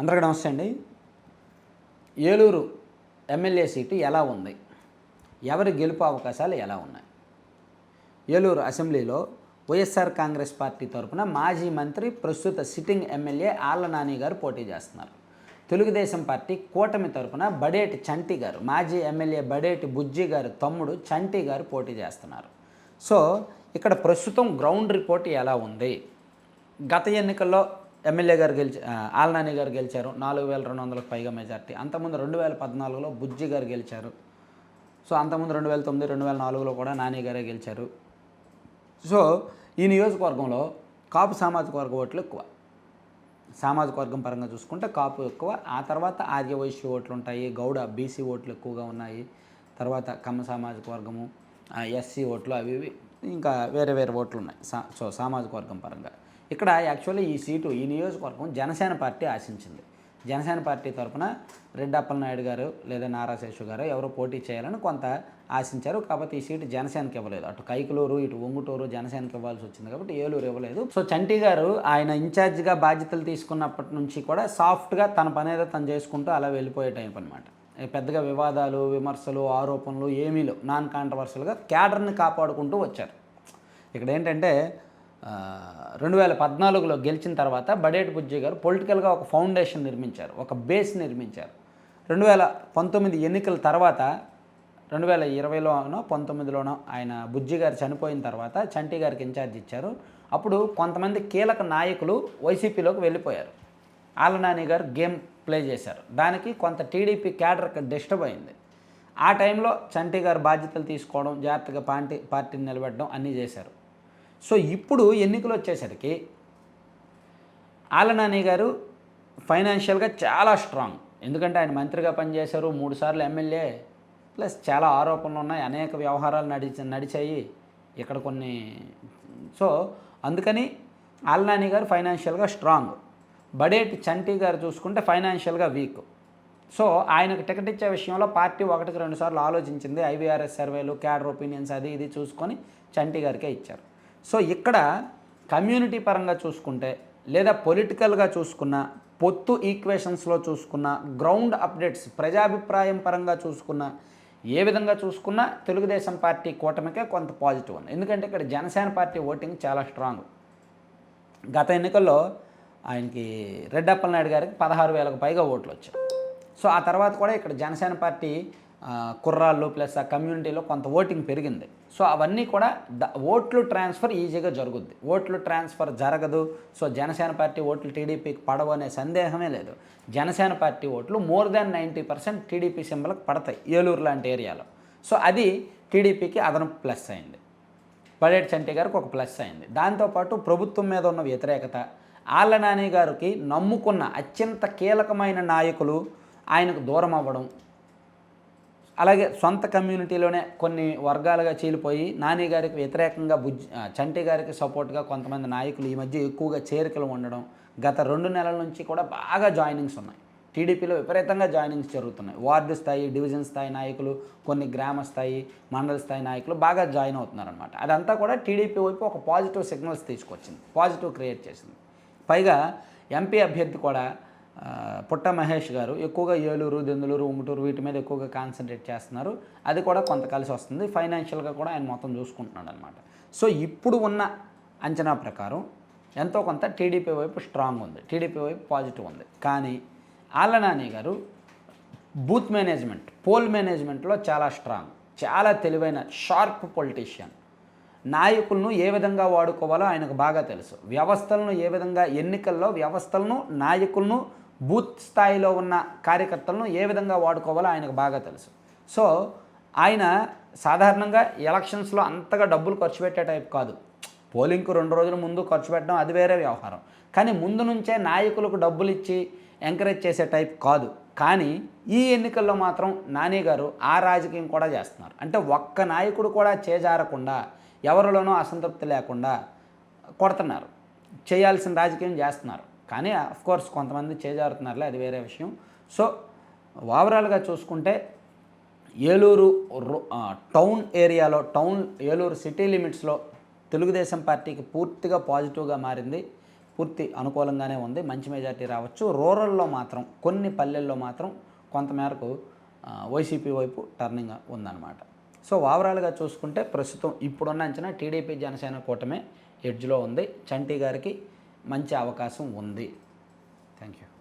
అందరికీ నమస్తే అండి. ఏలూరు ఎమ్మెల్యే సీటు ఎలా ఉంది? ఎవరి గెలుపు అవకాశాలు ఎలా ఉన్నాయి? ఏలూరు అసెంబ్లీలో వైఎస్ఆర్ కాంగ్రెస్ పార్టీ తరఫున మాజీ మంత్రి ప్రస్తుత సిట్టింగ్ ఎమ్మెల్యే ఆళ్ళ నాని గారు పోటీ చేస్తున్నారు. తెలుగుదేశం పార్టీ కూటమి తరపున బడేటి చంటి గారు మాజీ ఎమ్మెల్యే బడేటి బుజ్జి గారు తమ్ముడు చంటి గారు పోటీ చేస్తున్నారు. సో ఇక్కడ ప్రస్తుతం గ్రౌండ్ రిపోర్ట్ ఎలా ఉంది? గత ఎన్నికల్లో ఎమ్మెల్యే గారు గెలిచి ఆ, ఆలనాని గారు గెలిచారు. నాలుగు వేల రెండు వందలకు పైగా మెజార్టీ. అంతకుముందు రెండు వేల పద్నాలుగులో బుజ్జి గారు గెలిచారు. సో అంతకుముందు రెండు వేల తొమ్మిది రెండు వేల నాలుగులో కూడా నాని గారే గెలిచారు. సో ఈ నియోజకవర్గంలో కాపు సామాజిక వర్గ ఓట్లు ఎక్కువ. సామాజిక వర్గం పరంగా చూసుకుంటే కాపు ఎక్కువ. ఆ తర్వాత ఆర్యవైశ్య ఓట్లు ఉంటాయి గౌడ బీసీ ఓట్లు ఎక్కువగా ఉన్నాయి. తర్వాత కమ్మ సామాజిక వర్గము ఎస్సీ ఓట్లు అవి ఇవి. ఇంకా వేరే వేరే ఓట్లు ఉన్నాయి. సో సామాజిక వర్గం పరంగా. ఇక్కడ యాక్చువల్లీ ఈ సీటు ఈ నియోజకవర్గం జనసేన పార్టీ ఆశించింది. జనసేన పార్టీ తరఫున రెడ్డప్పల నాయుడు గారు లేదా నారా శేషు గారు ఎవరో పోటీ చేయాలని కొంత ఆశించారు. కాకపోతే ఈ సీటు జనసేనకి ఇవ్వలేదు. అటు కైకలూరు ఇటు ఒంగుటూరు జనసేనకి ఇవ్వాల్సి వచ్చింది కాబట్టి ఏలూరు ఇవ్వలేదు. సో చంటి గారు ఆయన ఇన్ఛార్జ్గా బాధ్యతలు తీసుకున్నప్పటి నుంచి కూడా సాఫ్ట్గా తన పని ఏదో తను చేసుకుంటూ అలా వెళ్ళిపోయే టైప్ అనమాట పెద్దగా వివాదాలు విమర్శలు ఆరోపణలు ఏమీ లేవు. నాన్ కాంట్రవర్షియల్గా క్యాడర్ని కాపాడుకుంటూ వచ్చారు. ఇక్కడ ఏంటంటే రెండు వేల పద్నాలుగులో గెలిచిన తర్వాత బడేటి బుజ్జి గారు పొలిటికల్గా ఒక ఫౌండేషన్ నిర్మించారు ఒక బేస్ నిర్మించారు. రెండు వేల పంతొమ్మిది ఎన్నికల తర్వాత రెండు వేల ఇరవైలోనో పంతొమ్మిదిలోనో ఆయన బుజ్జి గారు చనిపోయిన తర్వాత చంటి గారికి ఇన్ఛార్జ్ ఇచ్చారు. అప్పుడు కొంతమంది కీలక నాయకులు వైసీపీలోకి వెళ్ళిపోయారు. ఆలనాని గారు గేమ్ ప్లే చేశారు. దానికి కొంత టీడీపీ క్యాడర్కి డిస్టర్బ్ అయింది. ఆ టైంలో చంటి గారు బాధ్యతలు తీసుకోవడం జాగ్రత్తగా పార్టీ పార్టీని నిలబెట్టడం అన్నీ చేశారు. సో ఇప్పుడు ఎన్నికలు వచ్చేసరికి ఆలనాని గారు ఫైనాన్షియల్గా చాలా స్ట్రాంగ్. ఎందుకంటే ఆయన మంత్రిగా పనిచేశారు మూడుసార్లు ఎమ్మెల్యే ప్లస్ చాలా ఆరోపణలు ఉన్నాయి అనేక వ్యవహారాలు నడిచి నడిచాయి ఇక్కడ కొన్ని. సో అందుకని ఆలనాని గారు ఫైనాన్షియల్గా స్ట్రాంగ్. బడేటి చంటి గారు చూసుకుంటే ఫైనాన్షియల్గా వీక్. సో ఆయనకు టికెట్ ఇచ్చే విషయంలో పార్టీ ఒకటికి రెండు సార్లు ఆలోచించింది ఐవీఆర్ఎస్ సర్వేలు క్యాడర్ ఒపీనియన్స్ అది ఇది చూసుకొని చంటి గారికే ఇచ్చారు. సో ఇక్కడ కమ్యూనిటీ పరంగా చూసుకుంటే లేదా పొలిటికల్గా చూసుకున్న పొత్తు ఈక్వేషన్స్లో చూసుకున్న గ్రౌండ్ అప్డేట్స్ ప్రజాభిప్రాయం పరంగా చూసుకున్న ఏ విధంగా చూసుకున్నా తెలుగుదేశం పార్టీ కూటమికే కొంత పాజిటివ్ ఉంది. ఎందుకంటే ఇక్కడ జనసేన పార్టీ ఓటింగ్ చాలా స్ట్రాంగ్. గత ఎన్నికల్లో ఆయనకి రెడ్డప్పలనాయుడు గారికి పదహారు వేలకు పైగా ఓట్లు వచ్చాయి. సో ఆ తర్వాత కూడా ఇక్కడ జనసేన పార్టీ కుర్రాళ్ళు ప్లస్ ఆ కమ్యూనిటీలో కొంత ఓటింగ్ పెరిగింది. సో అవన్నీ కూడా ద ఓట్లు ట్రాన్స్ఫర్ ఈజీగా జరుగుద్ది. ఓట్లు ట్రాన్స్ఫర్ జరగదు. సో జనసేన పార్టీ ఓట్లు టీడీపీకి పడవు అనే సందేహమే లేదు. జనసేన పార్టీ ఓట్లు more than ninety percent TDP సింబల్కి పడతాయి ఏలూరు లాంటి ఏరియాలో. సో అది టీడీపీకి అదనపు ప్లస్ అయింది. బడేటి చంటి గారికి ఒక ప్లస్ అయింది. దాంతోపాటు ప్రభుత్వం మీద ఉన్న వ్యతిరేకత ఆళ్ళ నాని గారికి నమ్ముకున్న అత్యంత కీలకమైన నాయకులు ఆయనకు దూరం అవ్వడం అలాగే సొంత కమ్యూనిటీలోనే కొన్ని వర్గాలుగా చీలిపోయి నాని గారికి వ్యతిరేకంగా బుజ్ చంటి గారికి సపోర్ట్గా కొంతమంది నాయకులు ఈ మధ్య ఎక్కువగా చేరికలు ఉండడం గత రెండు నెలల నుంచి కూడా బాగా జాయినింగ్స్ ఉన్నాయి. టీడీపీలో విపరీతంగా జాయినింగ్స్ జరుగుతున్నాయి. వార్డు స్థాయి డివిజన్ స్థాయి నాయకులు కొన్ని గ్రామ స్థాయి మండల స్థాయి నాయకులు బాగా జాయిన్ అవుతున్నారనమాట అదంతా కూడా టీడీపీ వైపు ఒక పాజిటివ్ సిగ్నల్స్ తీసుకొచ్చింది పాజిటివ్ క్రియేట్ చేసింది. పైగా ఎంపీ అభ్యర్థి కూడా పుట్ట మహేష్ గారు ఎక్కువగా ఏలూరు దెందులూరు ఉంగుటూరు వీటి మీద ఎక్కువగా కాన్సన్ట్రేట్ చేస్తున్నారు. అది కూడా కొంత కలిసి వస్తుంది. ఫైనాన్షియల్గా కూడా ఆయన మొత్తం చూసుకుంటున్నాడు అనమాట సో ఇప్పుడు ఉన్న అంచనా ప్రకారం ఎంతో కొంత టీడీపీ వైపు స్ట్రాంగ్ ఉంది. టీడీపీ వైపు పాజిటివ్ ఉంది. కానీ ఆలనాని గారు బూత్ మేనేజ్మెంట్ పోల్ మేనేజ్మెంట్లో చాలా స్ట్రాంగ్ చాలా తెలివైన షార్ప్ పొలిటీషియన్ నాయకులను ఏ విధంగా వాడుకోవాలో ఆయనకు బాగా తెలుసు. వ్యవస్థలను ఏ విధంగా ఎన్నికల్లో వ్యవస్థలను నాయకులను బూత్ స్థాయిలో ఉన్న కార్యకర్తలను ఏ విధంగా వాడుకోవాలో ఆయనకు బాగా తెలుసు. సో ఆయన సాధారణంగా ఎలక్షన్స్లో అంతగా డబ్బులు ఖర్చు పెట్టే టైప్ కాదు. పోలింగ్కు రెండు రోజుల ముందు ఖర్చు పెట్టడం అది వేరే వ్యవహారం. కానీ ముందు నుంచే నాయకులకు డబ్బులు ఇచ్చి ఎంకరేజ్ చేసే టైప్ కాదు. కానీ ఈ ఎన్నికల్లో మాత్రం నాని గారు ఆ రాజకీయం కూడా చేస్తున్నారు. అంటే ఒక్క నాయకుడు కూడా చేజారకుండా ఎవరిలోనూ అసంతృప్తి లేకుండా కొడుతున్నారు. చేయాల్సిన రాజకీయం చేస్తున్నారు. కానీ కోర్స్ కొంతమంది చేజారుతున్నారులే అది వేరే విషయం. సో ఓవరాల్గా చూసుకుంటే ఏలూరు రో- టౌన్ ఏరియాలో టౌన్ ఏలూరు సిటీ లిమిట్స్లో తెలుగుదేశం పార్టీకి పూర్తిగా పాజిటివ్గా మారింది. పూర్తి అనుకూలంగానే ఉంది. మంచి మెజార్టీ రావచ్చు. రూరల్లో మాత్రం కొన్ని పల్లెల్లో మాత్రం కొంతమేరకు వైసీపీ వైపు టర్నింగ్ ఉందన్నమాట. సో ఓవరాల్గా చూసుకుంటే ప్రస్తుతం ఇప్పుడున్న అంచనా టీడీపీ జనసేన కూటమే ఎడ్జ్లో ఉంది. చంటి గారికి మంచి అవకాశం ఉంది. Thank you